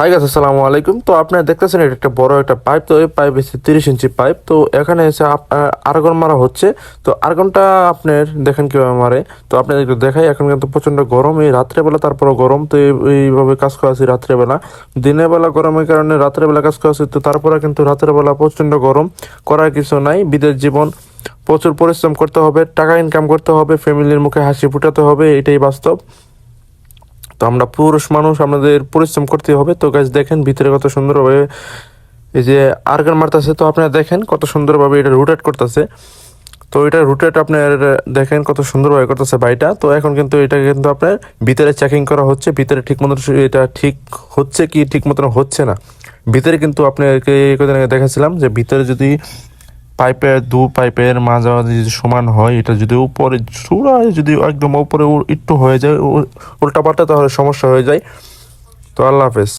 High গাছ আসসালামু আলাইকুম তো আপনারা দেখতেছেন এটা একটা বড় একটা পাইপ তো এই পাইপ এসে তিরিশ ইঞ্চি পাইপ তো এখানে এসে আর্গন মারা হচ্ছে। তো আর্গনটা আপনার দেখেন কীভাবে মারে। তো আপনাদের একটু দেখাই, এখন কিন্তু প্রচণ্ড গরম। এই রাত্রেবেলা তারপরে গরম, তো এইভাবে কাজ করা আছে রাত্রেবেলা। দিনের বেলা গরমের কারণে রাত্রেবেলা কাজ করা আছে, তো তারপরে কিন্তু রাত্রেবেলা প্রচণ্ড গরম। করার কিছু নাই। বিদেশ জীবন প্রচুর পরিশ্রম করতে হবে, টাকা ইনকাম করতে হবে ফ্যামিলির মুখে হাসি ফুটাতে হবে, এটাই বাস্তব। তো আমরা পুরুষ মানুষ, আমাদের পরিশ্রম করতে হবে। তো গাছ দেখেন, ভিতরে কত সুন্দরভাবে এই যে আর্গান মারতেছে, তো আপনারা দেখেন কত সুন্দরভাবে এটা রোটেট করতেছে। তো এটা রুটেট আপনার, দেখেন কত সুন্দরভাবে করতেছে বাড়িটা তো এখন কিন্তু এটা কিন্তু আপনার ভিতরে চেকিং করা হচ্ছে, ভিতরে ঠিক মতো এটা ঠিক হচ্ছে কি ঠিক মতন হচ্ছে না। ভিতরে কিন্তু আপনাকে কদিন আগে দেখাছিলাম যে ভিতরে যদি পাইপের, দু পাইপের মাঝামাঝি যদি সমান হয়, এটা যদি উপরে চূড়ায় যদি একদম উপরে একটু হয়ে যায় উল্টা পাল্টা তাহলে সমস্যা হয়ে যায়। তো আল্লাহ হাফেজ।